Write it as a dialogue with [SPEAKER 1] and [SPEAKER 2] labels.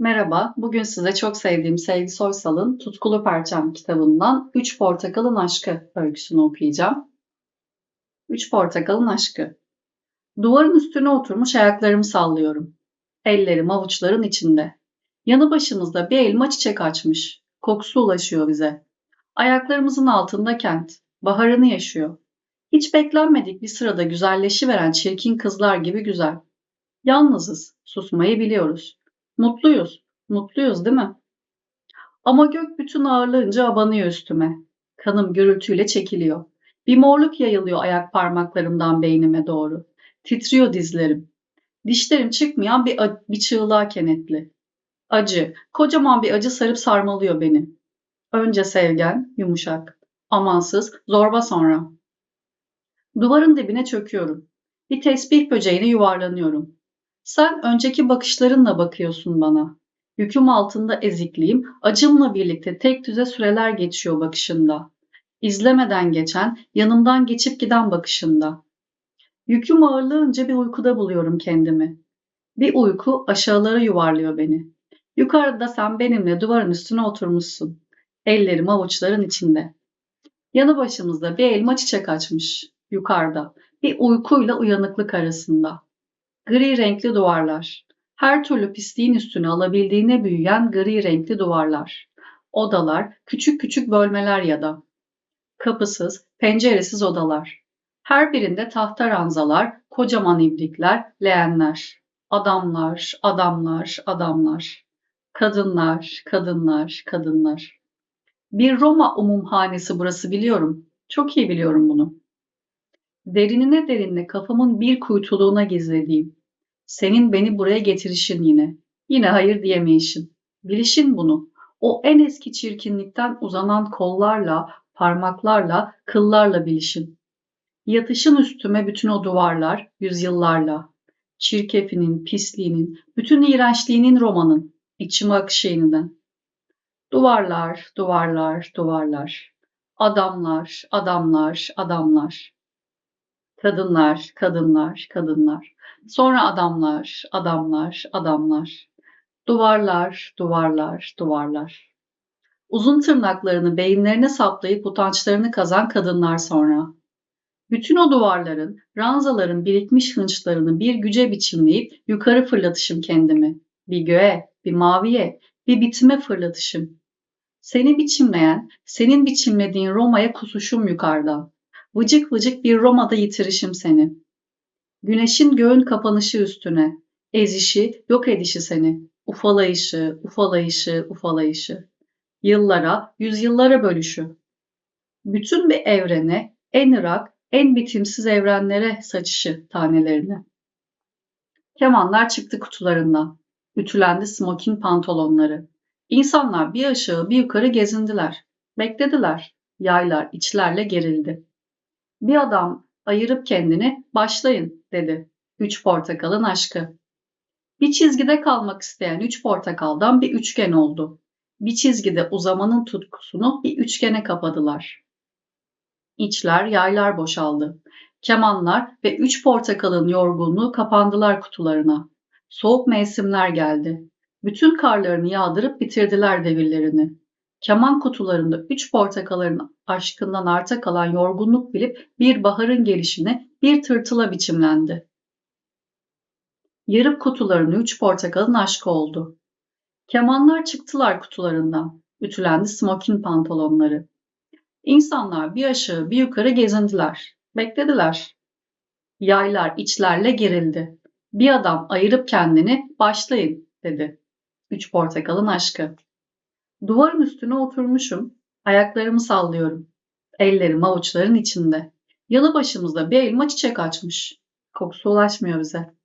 [SPEAKER 1] Merhaba, bugün size çok sevdiğim Sevgi Soysal'ın Tutkulu Perçem kitabından Üç Portakalın Aşkı öyküsünü okuyacağım. Üç Portakalın Aşkı Duvarın üstüne oturmuş ayaklarımı sallıyorum. Ellerim avuçların içinde. Yanı başımızda bir elma çiçek açmış. Kokusu ulaşıyor bize. Ayaklarımızın altında kent. Baharını yaşıyor. Hiç beklenmedik bir sırada güzelleşiveren çirkin kızlar gibi güzel. Yalnızız, susmayı biliyoruz. Mutluyuz, mutluyuz değil mi? Ama gök bütün ağırlığınca abanıyor üstüme. Kanım gürültüyle çekiliyor. Bir morluk yayılıyor ayak parmaklarımdan beynime doğru. Titriyor dizlerim. Dişlerim çıkmayan bir, bir çığlığa kenetli. Acı, kocaman bir acı sarıp sarmalıyor beni. Önce sevgen, yumuşak. Amansız, zorba sonra. Duvarın dibine çöküyorum. Bir tesbih böceğine yuvarlanıyorum. Sen önceki bakışlarınla bakıyorsun bana. Yüküm altında ezikliğim, acımla birlikte tek düze süreler geçiyor bakışında. İzlemeden geçen, yanımdan geçip giden bakışında. Yüküm ağırlığınca bir uykuda buluyorum kendimi. Bir uyku aşağılara yuvarlıyor beni. Yukarıda sen benimle duvarın üstüne oturmuşsun. Ellerim avuçların içinde. Yanı başımızda bir elma çiçek açmış. Yukarıda. Bir uykuyla uyanıklık arasında. Gri renkli duvarlar. Her türlü pisliğin üstüne alabildiğine büyüyen gri renkli duvarlar. Odalar, küçük küçük bölmeler ya da. Kapısız, penceresiz odalar. Her birinde tahta ranzalar, kocaman ibrikler, leğenler. Adamlar, adamlar, adamlar. Kadınlar, kadınlar, kadınlar. Bir Roma umumhanesi burası biliyorum. Çok iyi biliyorum bunu. Derinine derinine kafamın bir kuytuluğuna gizlediğim, senin beni buraya getirişin yine. Yine hayır diyemeyişin. Bilişin bunu. O en eski çirkinlikten uzanan kollarla, parmaklarla, kıllarla bilişin. Yatışın üstüme bütün o duvarlar, yüzyıllarla. Çirkefinin, pisliğinin, bütün iğrençliğinin romanın, içime akışı yeniden. Duvarlar, duvarlar, duvarlar. Adamlar, adamlar, adamlar. Kadınlar, kadınlar, kadınlar. Sonra adamlar, adamlar, adamlar. Duvarlar, duvarlar, duvarlar. Uzun tırnaklarını beyinlerine saplayıp utançlarını kazan kadınlar sonra. Bütün o duvarların, ranzaların birikmiş hınçlarını bir güce biçimleyip yukarı fırlatışım kendimi. Bir göğe, bir maviye, bir bitime fırlatışım. Seni biçimleyen, senin biçimlediğin Roma'ya kusuşum yukarıdan. Vıcık vıcık bir Roma'da yitirişim seni. Güneşin göğün kapanışı üstüne, ezişi, yok edişi seni, ufalayışı, ufalayışı, ufalayışı. Yıllara, yüzyıllara bölüşü. Bütün bir evrene, en ırak, en bitimsiz evrenlere saçışı tanelerini. Kemanlar çıktı kutularından. Ütülendi smokin pantolonları. İnsanlar bir aşağı bir yukarı gezindiler. Beklediler. Yaylar içlerle gerildi. Bir adam ayırıp kendini başlayın dedi. Üç portakalın aşkı. Bir çizgide kalmak isteyen üç portakaldan bir üçgen oldu. Bir çizgide uzamanın tutkusunu bir üçgene kapadılar. İçler, yaylar boşaldı. Kemanlar ve üç portakalın yorgunluğu kapandılar kutularına. Soğuk mevsimler geldi. Bütün karlarını yağdırıp bitirdiler devirlerini. Keman kutularında üç portakalların aşkından arta kalan yorgunluk bilip bir baharın gelişine bir tırtıla biçimlendi. Yarıp kutularını üç portakalın aşkı oldu. Kemanlar çıktılar kutularından. Ütülendi smokin pantolonları. İnsanlar bir aşağı bir yukarı gezindiler. Beklediler. Yaylar içlerle gerildi. Bir adam ayırıp kendini başlayın dedi. Üç portakalın aşkı. Duvarın üstüne oturmuşum, ayaklarımı sallıyorum. Ellerim avuçların içinde. Yanı başımızda bir elma çiçek açmış. Kokusu ulaşmıyor bize.